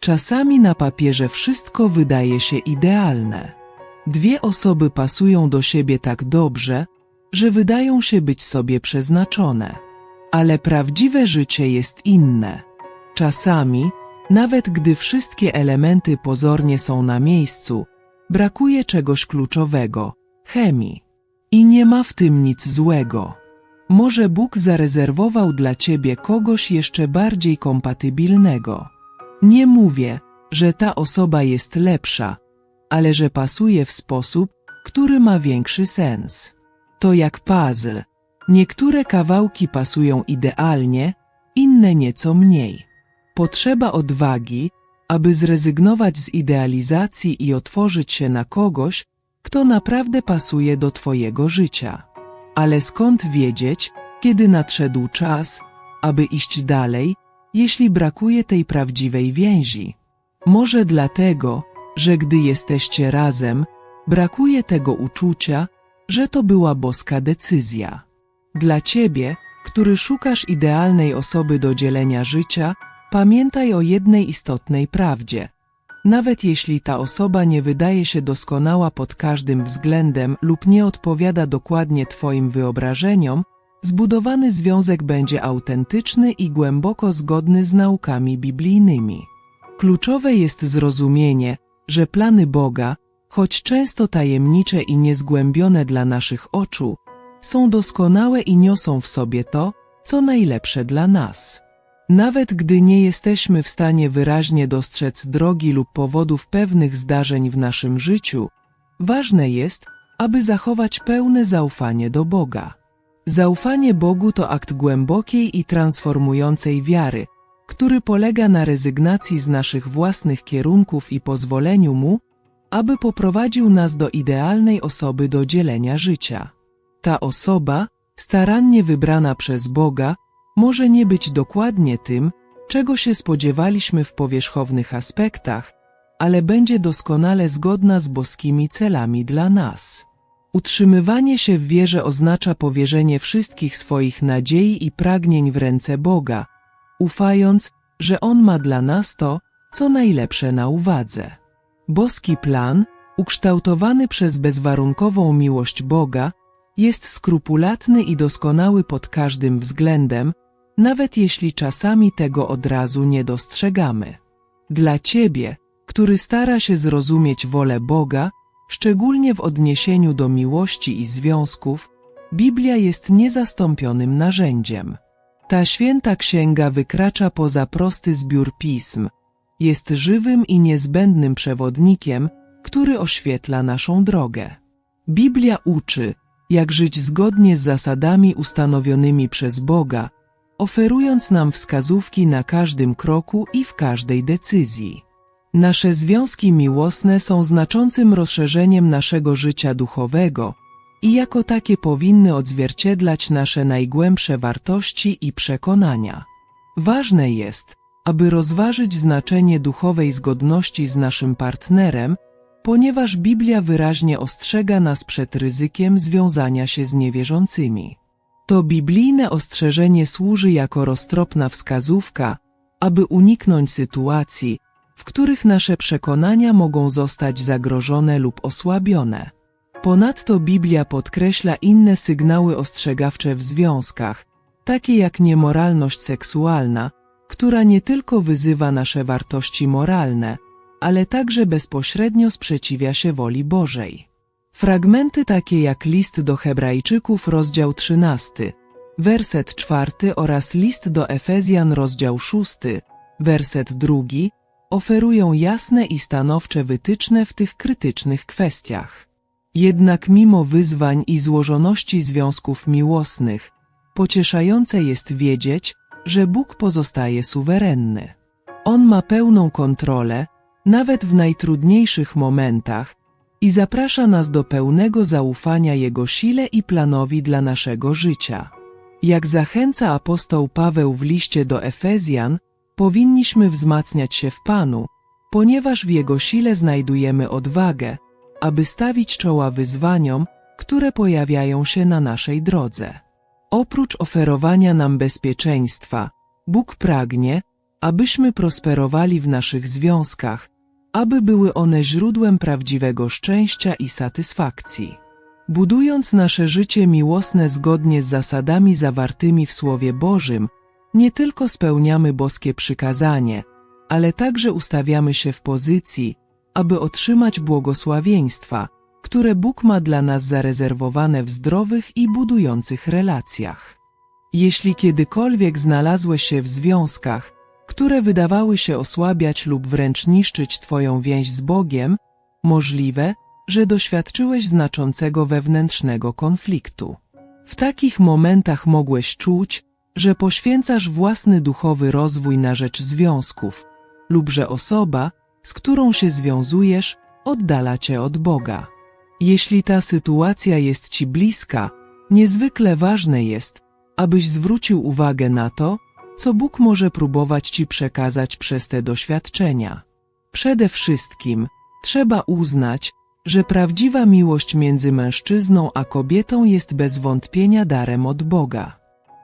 Czasami na papierze wszystko wydaje się idealne. Dwie osoby pasują do siebie tak dobrze, że wydają się być sobie przeznaczone. Ale prawdziwe życie jest inne. Czasami, nawet gdy wszystkie elementy pozornie są na miejscu, brakuje czegoś kluczowego chemii. I nie ma w tym nic złego. Może Bóg zarezerwował dla ciebie kogoś jeszcze bardziej kompatybilnego. Nie mówię, że ta osoba jest lepsza, ale że pasuje w sposób, który ma większy sens. To jak puzzle. Niektóre kawałki pasują idealnie, inne nieco mniej. Potrzeba odwagi, aby zrezygnować z idealizacji i otworzyć się na kogoś, kto naprawdę pasuje do Twojego życia. Ale skąd wiedzieć, kiedy nadszedł czas, aby iść dalej, jeśli brakuje tej prawdziwej więzi? Może dlatego, że gdy jesteście razem, brakuje tego uczucia, że to była boska decyzja. Dla ciebie, który szukasz idealnej osoby do dzielenia życia, pamiętaj o jednej istotnej prawdzie. Nawet jeśli ta osoba nie wydaje się doskonała pod każdym względem lub nie odpowiada dokładnie Twoim wyobrażeniom, zbudowany związek będzie autentyczny i głęboko zgodny z naukami biblijnymi. Kluczowe jest zrozumienie, że plany Boga, choć często tajemnicze i niezgłębione dla naszych oczu, są doskonałe i niosą w sobie to, co najlepsze dla nas. Nawet gdy nie jesteśmy w stanie wyraźnie dostrzec drogi lub powodów pewnych zdarzeń w naszym życiu, ważne jest, aby zachować pełne zaufanie do Boga. Zaufanie Bogu to akt głębokiej i transformującej wiary, który polega na rezygnacji z naszych własnych kierunków i pozwoleniu Mu, aby poprowadził nas do idealnej osoby do dzielenia życia. Ta osoba, starannie wybrana przez Boga, może nie być dokładnie tym, czego się spodziewaliśmy w powierzchownych aspektach, ale będzie doskonale zgodna z boskimi celami dla nas. Utrzymywanie się w wierze oznacza powierzenie wszystkich swoich nadziei i pragnień w ręce Boga, ufając, że On ma dla nas to, co najlepsze na uwadze. Boski plan, ukształtowany przez bezwarunkową miłość Boga, jest skrupulatny i doskonały pod każdym względem, nawet jeśli czasami tego od razu nie dostrzegamy. Dla Ciebie, który stara się zrozumieć wolę Boga, szczególnie w odniesieniu do miłości i związków, Biblia jest niezastąpionym narzędziem. Ta święta księga wykracza poza prosty zbiór pism, jest żywym i niezbędnym przewodnikiem, który oświetla naszą drogę. Biblia uczy, jak żyć zgodnie z zasadami ustanowionymi przez Boga, oferując nam wskazówki na każdym kroku i w każdej decyzji. Nasze związki miłosne są znaczącym rozszerzeniem naszego życia duchowego i jako takie powinny odzwierciedlać nasze najgłębsze wartości i przekonania. Ważne jest, aby rozważyć znaczenie duchowej zgodności z naszym partnerem, ponieważ Biblia wyraźnie ostrzega nas przed ryzykiem związania się z niewierzącymi. To biblijne ostrzeżenie służy jako roztropna wskazówka, aby uniknąć sytuacji, w których nasze przekonania mogą zostać zagrożone lub osłabione. Ponadto Biblia podkreśla inne sygnały ostrzegawcze w związkach, takie jak niemoralność seksualna, która nie tylko wyzywa nasze wartości moralne, ale także bezpośrednio sprzeciwia się woli Bożej. Fragmenty takie jak list do Hebrajczyków rozdział 13, werset 4 oraz list do Efezjan rozdział 6, werset 2 oferują jasne i stanowcze wytyczne w tych krytycznych kwestiach. Jednak mimo wyzwań i złożoności związków miłosnych, pocieszające jest wiedzieć, że Bóg pozostaje suwerenny. On ma pełną kontrolę, nawet w najtrudniejszych momentach, i zaprasza nas do pełnego zaufania Jego sile i planowi dla naszego życia. Jak zachęca apostoł Paweł w liście do Efezjan, powinniśmy wzmacniać się w Panu, ponieważ w Jego sile znajdujemy odwagę, aby stawić czoła wyzwaniom, które pojawiają się na naszej drodze. Oprócz oferowania nam bezpieczeństwa, Bóg pragnie, abyśmy prosperowali w naszych związkach, aby były one źródłem prawdziwego szczęścia i satysfakcji. Budując nasze życie miłosne zgodnie z zasadami zawartymi w Słowie Bożym, nie tylko spełniamy boskie przykazanie, ale także ustawiamy się w pozycji, aby otrzymać błogosławieństwa, które Bóg ma dla nas zarezerwowane w zdrowych i budujących relacjach. Jeśli kiedykolwiek znalazłeś się w związkach, które wydawały się osłabiać lub wręcz niszczyć Twoją więź z Bogiem, możliwe, że doświadczyłeś znaczącego wewnętrznego konfliktu. W takich momentach mogłeś czuć, że poświęcasz własny duchowy rozwój na rzecz związków, lub że osoba, z którą się związujesz, oddala cię od Boga. Jeśli ta sytuacja jest ci bliska, niezwykle ważne jest, abyś zwrócił uwagę na to, co Bóg może próbować ci przekazać przez te doświadczenia. Przede wszystkim trzeba uznać, że prawdziwa miłość między mężczyzną a kobietą jest bez wątpienia darem od Boga.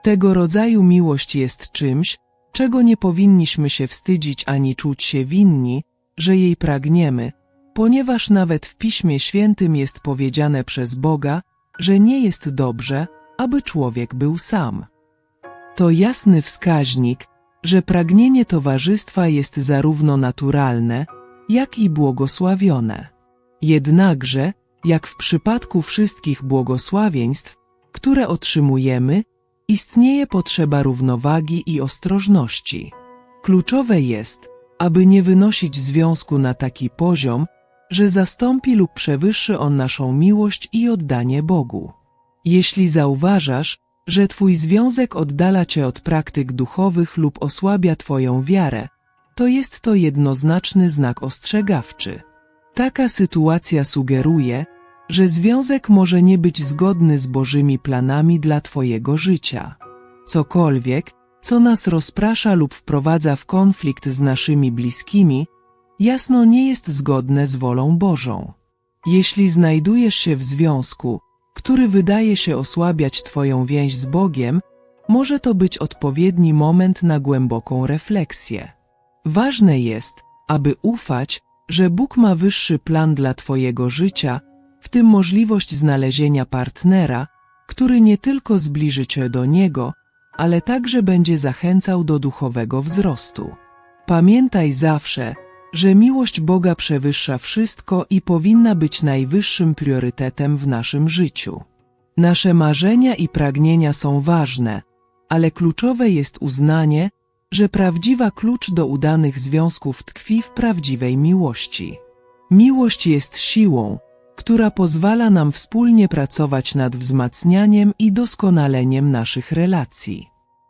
Tego rodzaju miłość jest czymś, czego nie powinniśmy się wstydzić ani czuć się winni, że jej pragniemy, ponieważ nawet w Piśmie Świętym jest powiedziane przez Boga, że nie jest dobrze, aby człowiek był sam. To jasny wskaźnik, że pragnienie towarzystwa jest zarówno naturalne, jak i błogosławione. Jednakże, jak w przypadku wszystkich błogosławieństw, które otrzymujemy, istnieje potrzeba równowagi i ostrożności. Kluczowe jest, aby nie wynosić związku na taki poziom, że zastąpi lub przewyższy on naszą miłość i oddanie Bogu. Jeśli zauważasz, że Twój związek oddala Cię od praktyk duchowych lub osłabia Twoją wiarę, to jest to jednoznaczny znak ostrzegawczy. Taka sytuacja sugeruje, że związek może nie być zgodny z Bożymi planami dla Twojego życia. Cokolwiek, co nas rozprasza lub wprowadza w konflikt z naszymi bliskimi, jasno nie jest zgodne z wolą Bożą. Jeśli znajdujesz się w związku, który wydaje się osłabiać Twoją więź z Bogiem, może to być odpowiedni moment na głęboką refleksję. Ważne jest, aby ufać, że Bóg ma wyższy plan dla Twojego życia, w tym możliwość znalezienia partnera, który nie tylko zbliży Cię do Niego, ale także będzie zachęcał do duchowego wzrostu. Pamiętaj zawsze, że miłość Boga przewyższa wszystko i powinna być najwyższym priorytetem w naszym życiu. Nasze marzenia i pragnienia są ważne, ale kluczowe jest uznanie, że prawdziwa klucz do udanych związków tkwi w prawdziwej miłości. Miłość jest siłą, która pozwala nam wspólnie pracować nad wzmacnianiem i doskonaleniem naszych relacji.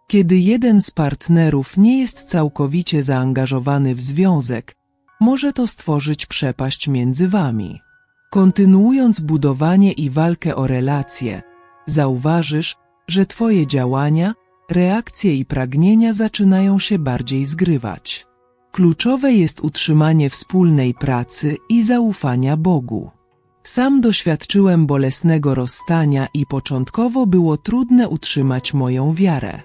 Kiedy jeden z partnerów nie jest całkowicie zaangażowany w związek, może to stworzyć przepaść między wami. Kontynuując budowanie i walkę o relacje, zauważysz, że Twoje działania, reakcje i pragnienia zaczynają się bardziej zgrywać. Kluczowe jest utrzymanie wspólnej pracy i zaufania Bogu. Sam doświadczyłem bolesnego rozstania i początkowo było trudne utrzymać moją wiarę.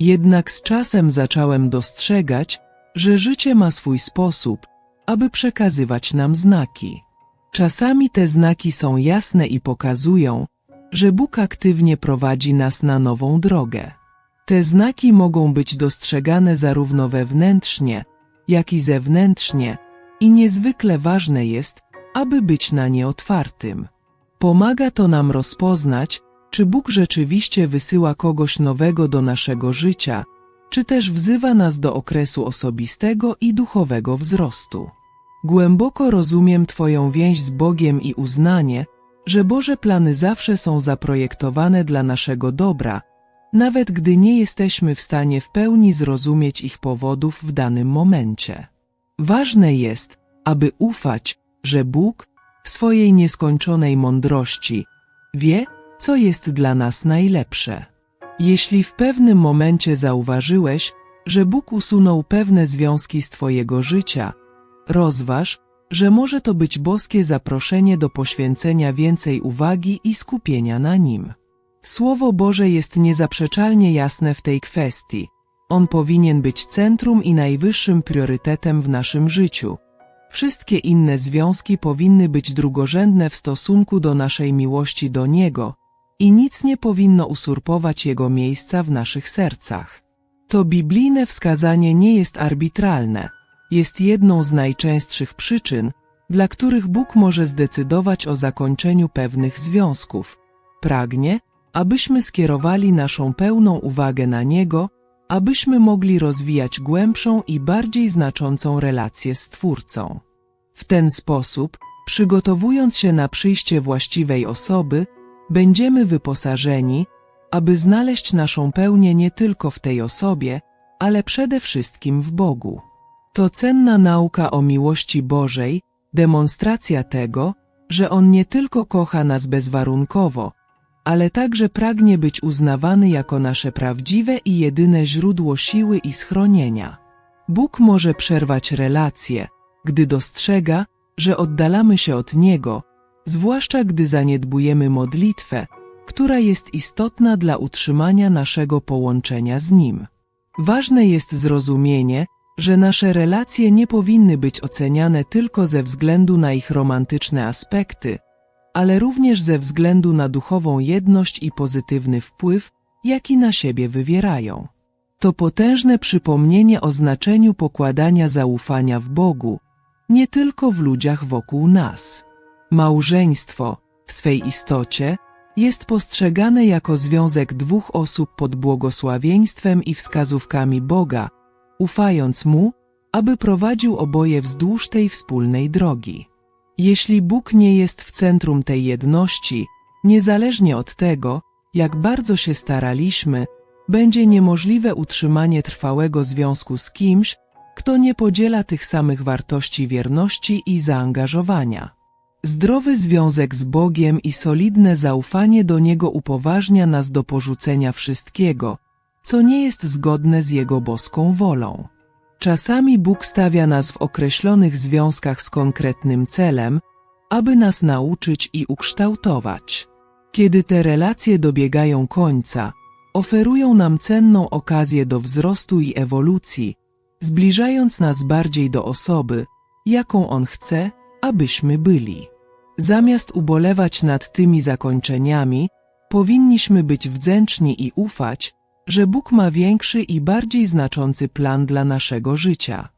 Jednak z czasem zacząłem dostrzegać, że życie ma swój sposób, aby przekazywać nam znaki. Czasami te znaki są jasne i pokazują, że Bóg aktywnie prowadzi nas na nową drogę. Te znaki mogą być dostrzegane zarówno wewnętrznie, jak i zewnętrznie i niezwykle ważne jest, aby być na nie otwartym. Pomaga to nam rozpoznać, czy Bóg rzeczywiście wysyła kogoś nowego do naszego życia, czy też wzywa nas do okresu osobistego i duchowego wzrostu. Głęboko rozumiem Twoją więź z Bogiem i uznanie, że Boże plany zawsze są zaprojektowane dla naszego dobra, nawet gdy nie jesteśmy w stanie w pełni zrozumieć ich powodów w danym momencie. Ważne jest, aby ufać, że Bóg, w swojej nieskończonej mądrości, wie, co jest dla nas najlepsze. Jeśli w pewnym momencie zauważyłeś, że Bóg usunął pewne związki z Twojego życia, rozważ, że może to być boskie zaproszenie do poświęcenia więcej uwagi i skupienia na Nim. Słowo Boże jest niezaprzeczalnie jasne w tej kwestii. On powinien być centrum i najwyższym priorytetem w naszym życiu. Wszystkie inne związki powinny być drugorzędne w stosunku do naszej miłości do Niego i nic nie powinno usurpować Jego miejsca w naszych sercach. To biblijne wskazanie nie jest arbitralne, jest jedną z najczęstszych przyczyn, dla których Bóg może zdecydować o zakończeniu pewnych związków. Pragnie, abyśmy skierowali naszą pełną uwagę na Niego, abyśmy mogli rozwijać głębszą i bardziej znaczącą relację z Twórcą. W ten sposób, przygotowując się na przyjście właściwej osoby, będziemy wyposażeni, aby znaleźć naszą pełnię nie tylko w tej osobie, ale przede wszystkim w Bogu. To cenna nauka o miłości Bożej, demonstracja tego, że On nie tylko kocha nas bezwarunkowo, ale także pragnie być uznawany jako nasze prawdziwe i jedyne źródło siły i schronienia. Bóg może przerwać relacje, gdy dostrzega, że oddalamy się od Niego, zwłaszcza gdy zaniedbujemy modlitwę, która jest istotna dla utrzymania naszego połączenia z Nim. Ważne jest zrozumienie, że nasze relacje nie powinny być oceniane tylko ze względu na ich romantyczne aspekty, ale również ze względu na duchową jedność i pozytywny wpływ, jaki na siebie wywierają. To potężne przypomnienie o znaczeniu pokładania zaufania w Bogu, nie tylko w ludziach wokół nas. Małżeństwo, w swej istocie, jest postrzegane jako związek dwóch osób pod błogosławieństwem i wskazówkami Boga, ufając Mu, aby prowadził oboje wzdłuż tej wspólnej drogi. Jeśli Bóg nie jest w centrum tej jedności, niezależnie od tego, jak bardzo się staraliśmy, będzie niemożliwe utrzymanie trwałego związku z kimś, kto nie podziela tych samych wartości wierności i zaangażowania. Zdrowy związek z Bogiem i solidne zaufanie do Niego upoważnia nas do porzucenia wszystkiego, co nie jest zgodne z Jego boską wolą. Czasami Bóg stawia nas w określonych związkach z konkretnym celem, aby nas nauczyć i ukształtować. Kiedy te relacje dobiegają końca, oferują nam cenną okazję do wzrostu i ewolucji, zbliżając nas bardziej do osoby, jaką On chce, abyśmy byli. Zamiast ubolewać nad tymi zakończeniami, powinniśmy być wdzięczni i ufać, że Bóg ma większy i bardziej znaczący plan dla naszego życia.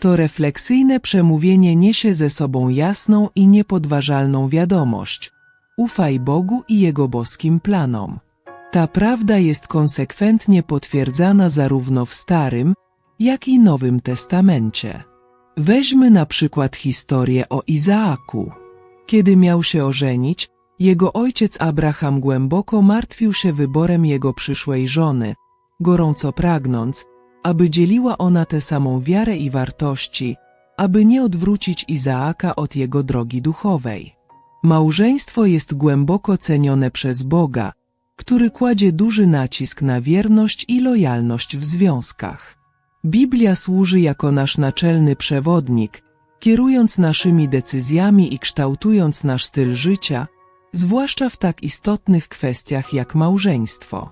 To refleksyjne przemówienie niesie ze sobą jasną i niepodważalną wiadomość. Ufaj Bogu i Jego boskim planom. Ta prawda jest konsekwentnie potwierdzana zarówno w Starym, jak i Nowym Testamencie. Weźmy na przykład historię o Izaaku. Kiedy miał się ożenić, jego ojciec Abraham głęboko martwił się wyborem jego przyszłej żony, gorąco pragnąc, aby dzieliła ona tę samą wiarę i wartości, aby nie odwrócić Izaaka od jego drogi duchowej. Małżeństwo jest głęboko cenione przez Boga, który kładzie duży nacisk na wierność i lojalność w związkach. Biblia służy jako nasz naczelny przewodnik, kierując naszymi decyzjami i kształtując nasz styl życia, zwłaszcza w tak istotnych kwestiach jak małżeństwo.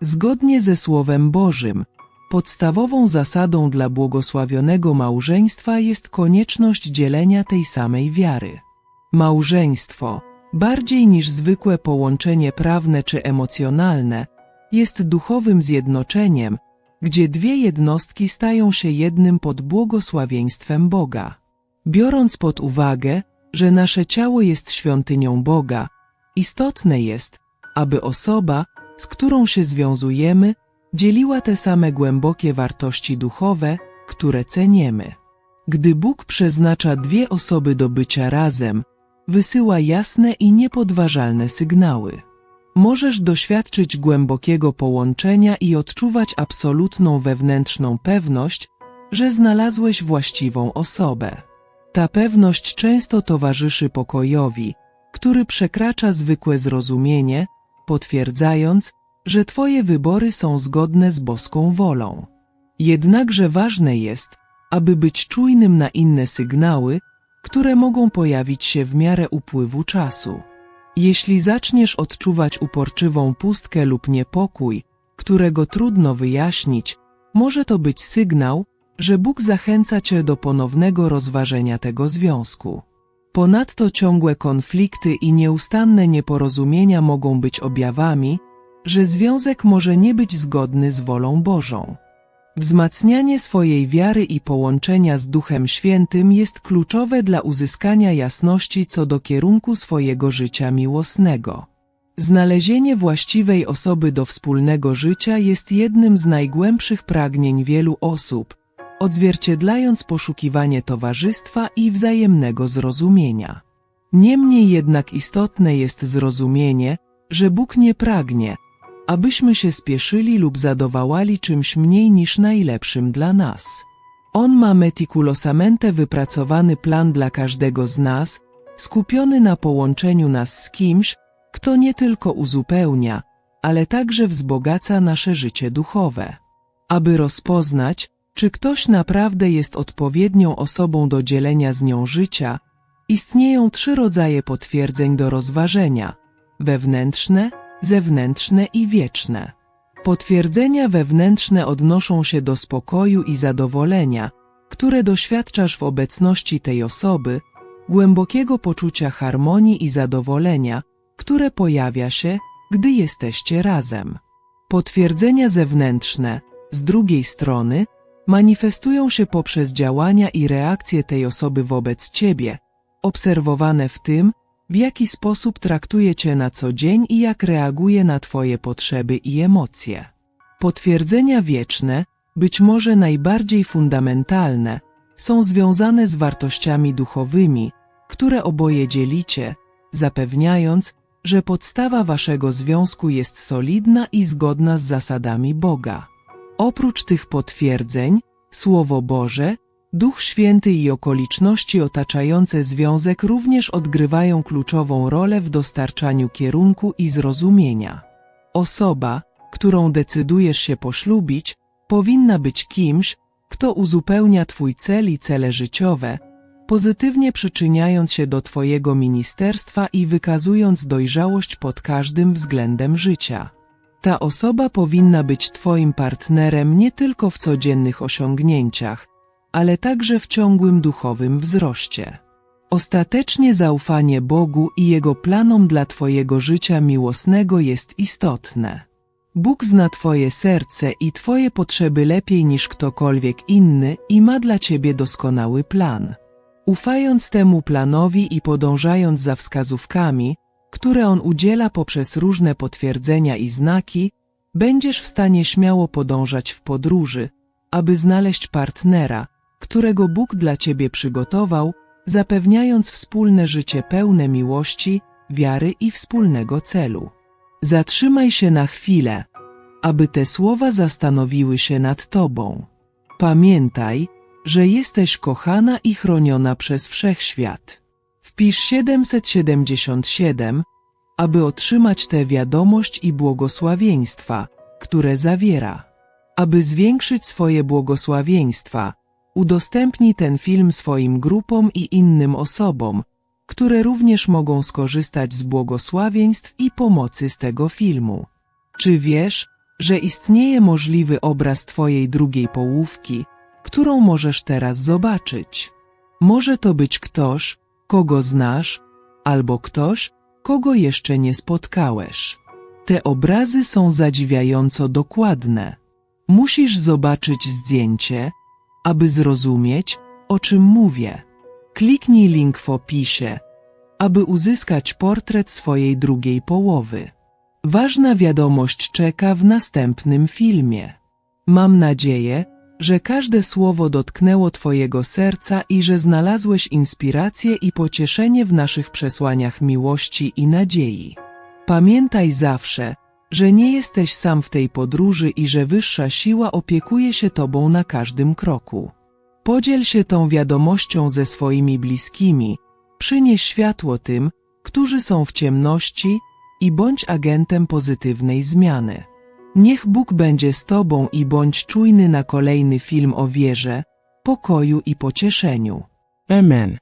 Zgodnie ze Słowem Bożym, podstawową zasadą dla błogosławionego małżeństwa jest konieczność dzielenia tej samej wiary. Małżeństwo, bardziej niż zwykłe połączenie prawne czy emocjonalne, jest duchowym zjednoczeniem, gdzie dwie jednostki stają się jednym pod błogosławieństwem Boga. Biorąc pod uwagę, że nasze ciało jest świątynią Boga, istotne jest, aby osoba, z którą się związujemy, dzieliła te same głębokie wartości duchowe, które cenimy. Gdy Bóg przeznacza dwie osoby do bycia razem, wysyła jasne i niepodważalne sygnały. Możesz doświadczyć głębokiego połączenia i odczuwać absolutną wewnętrzną pewność, że znalazłeś właściwą osobę. Ta pewność często towarzyszy pokojowi, który przekracza zwykłe zrozumienie, potwierdzając, że Twoje wybory są zgodne z boską wolą. Jednakże ważne jest, aby być czujnym na inne sygnały, które mogą pojawić się w miarę upływu czasu. Jeśli zaczniesz odczuwać uporczywą pustkę lub niepokój, którego trudno wyjaśnić, Może to być sygnał, że Bóg zachęca cię do ponownego rozważenia tego związku. Ponadto ciągłe konflikty i nieustanne nieporozumienia mogą być objawami, że związek może nie być zgodny z wolą Bożą. Wzmacnianie swojej wiary i połączenia z Duchem Świętym jest kluczowe dla uzyskania jasności co do kierunku swojego życia miłosnego. Znalezienie właściwej osoby do wspólnego życia jest jednym z najgłębszych pragnień wielu osób, odzwierciedlając poszukiwanie towarzystwa i wzajemnego zrozumienia. Niemniej jednak istotne jest zrozumienie, że Bóg nie pragnie, abyśmy się spieszyli lub zadowalali czymś mniej niż najlepszym dla nas. On ma meticulosamente wypracowany plan dla każdego z nas, skupiony na połączeniu nas z kimś, kto nie tylko uzupełnia, ale także wzbogaca nasze życie duchowe. Aby rozpoznać, czy ktoś naprawdę jest odpowiednią osobą do dzielenia z nią życia, istnieją trzy rodzaje potwierdzeń do rozważenia: wewnętrzne, zewnętrzne i wieczne. Potwierdzenia wewnętrzne odnoszą się do spokoju i zadowolenia, które doświadczasz w obecności tej osoby, głębokiego poczucia harmonii i zadowolenia, które pojawia się, gdy jesteście razem. Potwierdzenia zewnętrzne, z drugiej strony, manifestują się poprzez działania i reakcje tej osoby wobec ciebie, obserwowane w tym, w jaki sposób traktuje cię na co dzień i jak reaguje na twoje potrzeby i emocje. Potwierdzenia wieczne, być może najbardziej fundamentalne, są związane z wartościami duchowymi, które oboje dzielicie, zapewniając, że podstawa waszego związku jest solidna i zgodna z zasadami Boga. Oprócz tych potwierdzeń, Słowo Boże, Duch Święty i okoliczności otaczające związek również odgrywają kluczową rolę w dostarczaniu kierunku i zrozumienia. Osoba, którą decydujesz się poślubić, powinna być kimś, kto uzupełnia Twój cel i cele życiowe, pozytywnie przyczyniając się do Twojego ministerstwa i wykazując dojrzałość pod każdym względem życia. Ta osoba powinna być Twoim partnerem nie tylko w codziennych osiągnięciach, ale także w ciągłym duchowym wzroście. Ostatecznie zaufanie Bogu i Jego planom dla Twojego życia miłosnego jest istotne. Bóg zna Twoje serce i Twoje potrzeby lepiej niż ktokolwiek inny i ma dla Ciebie doskonały plan. Ufając temu planowi i podążając za wskazówkami, które on udziela poprzez różne potwierdzenia i znaki, będziesz w stanie śmiało podążać w podróży, aby znaleźć partnera, którego Bóg dla ciebie przygotował, zapewniając wspólne życie pełne miłości, wiary i wspólnego celu. Zatrzymaj się na chwilę, aby te słowa zastanowiły się nad tobą. Pamiętaj, że jesteś kochana i chroniona przez wszechświat. Wpisz 777, aby otrzymać tę wiadomość i błogosławieństwa, które zawiera. Aby zwiększyć swoje błogosławieństwa, udostępnij ten film swoim grupom i innym osobom, które również mogą skorzystać z błogosławieństw i pomocy z tego filmu. Czy wiesz, że istnieje możliwy obraz Twojej drugiej połówki, którą możesz teraz zobaczyć? Może to być ktoś, kogo znasz, albo ktoś, kogo jeszcze nie spotkałeś. Te obrazy są zadziwiająco dokładne. Musisz zobaczyć zdjęcie, aby zrozumieć, o czym mówię. Kliknij link w opisie, aby uzyskać portret swojej drugiej połowy. Ważna wiadomość czeka w następnym filmie. Mam nadzieję, że każde słowo dotknęło Twojego serca i że znalazłeś inspirację i pocieszenie w naszych przesłaniach miłości i nadziei. Pamiętaj zawsze, że nie jesteś sam w tej podróży i że wyższa siła opiekuje się Tobą na każdym kroku. Podziel się tą wiadomością ze swoimi bliskimi, przynieś światło tym, którzy są w ciemności i bądź agentem pozytywnej zmiany. Niech Bóg będzie z Tobą i bądź czujny na kolejny film o wierze, pokoju i pocieszeniu. Amen.